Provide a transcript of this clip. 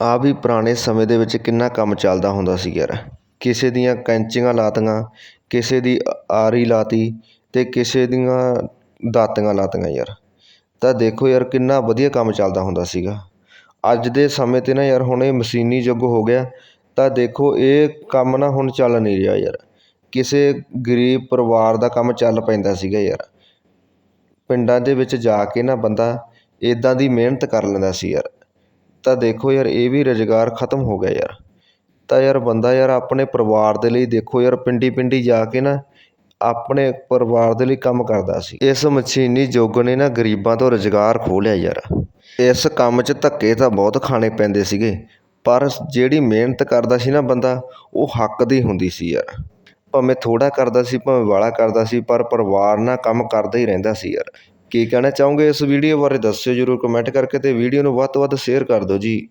ਆਹ ਵੀ ਪੁਰਾਣੇ ਸਮੇਂ ਦੇ ਵਿੱਚ ਕਿੰਨਾ ਕੰਮ ਚੱਲਦਾ ਹੁੰਦਾ ਸੀ ਯਾਰ। ਕਿਸੇ ਦੀਆਂ ਕੈਂਚੀਆਂ ਲਾਤੀਆਂ, ਕਿਸੇ ਦੀ ਆਰੀ ਲਾਤੀ ਅਤੇ ਕਿਸੇ ਦੀਆਂ ਦਾਤੀਆਂ ਲਾਤੀਆਂ ਯਾਰ। ਤਾਂ ਦੇਖੋ ਯਾਰ ਕਿੰਨਾ ਵਧੀਆ ਕੰਮ ਚੱਲਦਾ ਹੁੰਦਾ ਸੀਗਾ। ਅੱਜ ਦੇ ਸਮੇਂ 'ਤੇ ਨਾ ਯਾਰ ਹੁਣ ਇਹ ਮਸ਼ੀਨੀ ਯੁੱਗ ਹੋ ਗਿਆ, ਤਾਂ ਦੇਖੋ ਇਹ ਕੰਮ ਨਾ ਹੁਣ ਚੱਲ ਨਹੀਂ ਰਿਹਾ ਯਾਰ। ਕਿਸੇ ਗਰੀਬ ਪਰਿਵਾਰ ਦਾ ਕੰਮ ਚੱਲ ਪੈਂਦਾ ਸੀਗਾ ਯਾਰ। ਪਿੰਡਾਂ ਦੇ ਵਿੱਚ ਜਾ ਕੇ ਨਾ ਬੰਦਾ ਇੱਦਾਂ ਦੀ ਮਿਹਨਤ ਕਰ ਲੈਂਦਾ ਸੀ ਯਾਰ। ਤਾਂ ਦੇਖੋ ਯਾਰ, ਇਹ ਵੀ ਰੁਜ਼ਗਾਰ ਖਤਮ ਹੋ ਗਿਆ ਯਾਰ। ਤਾਂ ਯਾਰ ਬੰਦਾ ਯਾਰ ਆਪਣੇ ਪਰਿਵਾਰ ਦੇ ਲਈ ਦੇਖੋ ਯਾਰ ਪਿੰਡੀ ਪਿੰਡੀ ਜਾ ਕੇ ਨਾ ਆਪਣੇ ਪਰਿਵਾਰ ਦੇ ਲਈ ਕੰਮ ਕਰਦਾ ਸੀ। ਇਸ ਮਸ਼ੀਨੀ ਯੁੱਗ ਨੇ ਨਾ ਗਰੀਬਾਂ ਤੋਂ ਰੁਜ਼ਗਾਰ ਖੋਹ ਲਿਆ ਯਾਰ। ਇਸ ਕੰਮ 'ਚ ਧੱਕੇ ਤਾਂ ਬਹੁਤ ਖਾਣੇ ਪੈਂਦੇ ਸੀਗੇ, ਪਰ ਜਿਹੜੀ ਮਿਹਨਤ ਕਰਦਾ ਸੀ ਨਾ ਬੰਦਾ, ਉਹ ਹੱਕ ਦੀ ਹੁੰਦੀ ਸੀ ਯਾਰ। ਭਾਵੇਂ ਥੋੜ੍ਹਾ ਕਰਦਾ ਸੀ, ਭਾਵੇਂ ਵਾਲਾ ਕਰਦਾ ਸੀ, ਪਰ ਪਰਿਵਾਰ ਨਾਲ ਕੰਮ ਕਰਦਾ ਹੀ ਰਹਿੰਦਾ ਸੀ ਯਾਰ। ਕੀ ਕਹਿਣਾ ਚਾਹੋਗੇ ਇਸ ਵੀਡੀਓ ਬਾਰੇ ਦੱਸਿਓ ਜ਼ਰੂਰ ਕਮੈਂਟ ਕਰਕੇ ਅਤੇ ਵੀਡੀਓ ਨੂੰ ਵੱਧ ਤੋਂ ਵੱਧ ਸ਼ੇਅਰ ਕਰ ਦਿਓ ਜੀ।